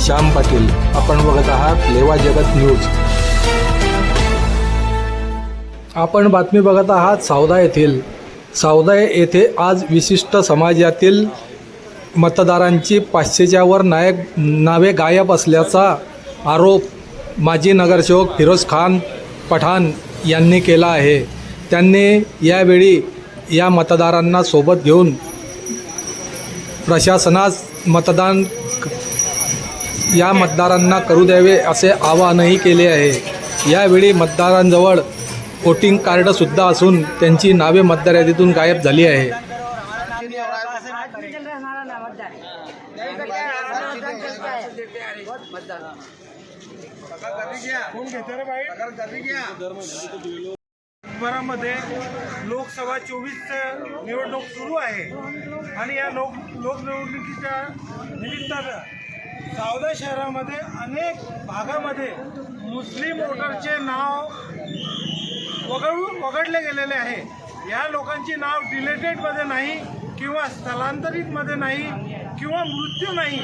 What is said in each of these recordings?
श्याम पाटील. आपण बघत आहात लेवा जगत न्यूज. आपण बातमी बघत आहात सावदा येथील. सावदा येथे आज विशिष्ट समाजातील मतदारांची पाचशेच्या वर नायक नावे गायब असल्याचा आरोप माजी नगरसेवक फिरोज खान पठाण यांनी केला आहे. त्यांनी यावेळी या मतदारांना सोबत घेऊन प्रशासनास मतदान या मतदारांना करू द्यावे असे आवाहनही केले आहे. यावेळी मतदारांजवळ वोटिंग कार्डसुद्धा असून त्यांची नावे मतदार यादीतून गायब झाली आहे. भरामध्ये लोकसभा चोवीस निवडणूक सुरू आहे. आणि या लोक लोकनिवडणुकीच्या निमित्तानं सावदा शहरामध्ये अनेक भागामध्ये मुस्लिम वोटरचे नाव वगळून वगळले गेलेले आहे. या लोकांची नाव डिलेटेडमध्ये नाही किंवा स्थलांतरितमध्ये नाही किंवा मृत्यू नाही.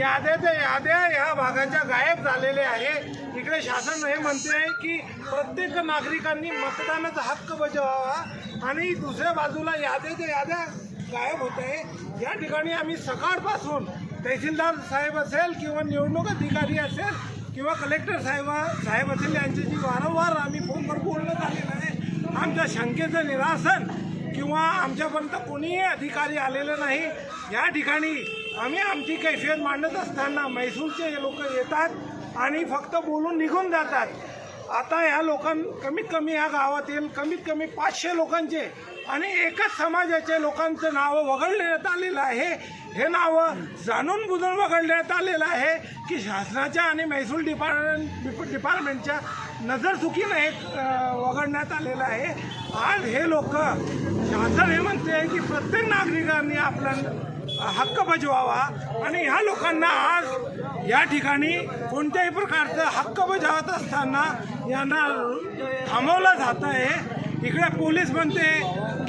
याद्या त्या याद्या या भागाच्या गायब झालेल्या आहे. इकडे शासन हे म्हणते आहे की प्रत्येक नागरिकांनी मतदानाचा हक्क बजावावा आणि दुसऱ्या बाजूला याद्याच्या याद्या गायब होत आहे. या ठिकाणी आम्ही सकाळपासून तहसीलदार साहेब असेल किंवा निवडणूक अधिकारी असेल किंवा कलेक्टर साहेब साहेब असेल यांच्याशी वारंवार आम्ही फोनवर बोलणं झालेलं आहे. आमच्या शंकेचं निरासन किंवा आमच्यापर्यंत कोणीही अधिकारी आलेलं नाही. या ठिकाणी आम्ही आमची कैफियत मांडत असताना मैसूरचे लोक येतात आणि फक्त बोलून निघून जातात. आता ह्या लोकां कमीत कमी ह्या गावातील कमीत कमी पाचशे लोकांचे आणि एकच समाजाच्या लोकांचं नावं वगळण्यात आलेलं आहे. हे नावं जाणून बुजून वगळण्यात आलेलं आहे की शासनाच्या आणि महसूल डिपार्टमेंट डिपार्टमेंटच्या नजरचुकीनं हे वगळण्यात आलेलं आहे. आज हे लोक शासन हे म्हणते आहे की प्रत्येक नागरिकांनी आपला हक्क बजवावा आणि ह्या लोकांना आज या ठिकाणी कोणत्याही प्रकारचं हक्क बजावत असताना यांना थांबवलं जात आहे. इकडे पोलीस म्हणते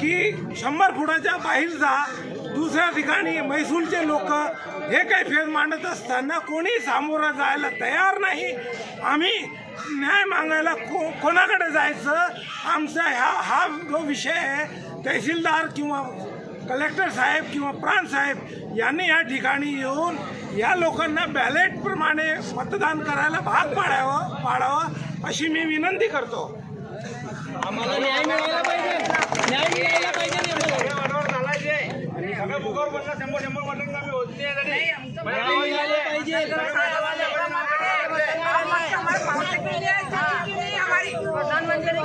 की शंभर फुटाच्या बाहेर जा दुसऱ्या ठिकाणी मैसूरचे लोक हे काही फेर मांडत असताना कोणी सामोरं जायला तयार नाही. आम्ही न्याय मागायला को कोणाकडे जायचं? आमचा ह्या हा जो विषय आहे तहसीलदार किंवा कलेक्टर साहेब किंवा प्रांत साहेब यांनी या ठिकाणी येऊन या लोकांना बॅलेटप्रमाणे मतदान करायला भाग पाडावं पाडावं अशी मी विनंती करतो आम्हाला न्याय मिळायला पाहिजे न्याय मिळायला पाहिजे न्याय मिळायला पाहिजे प्रधानमंत्री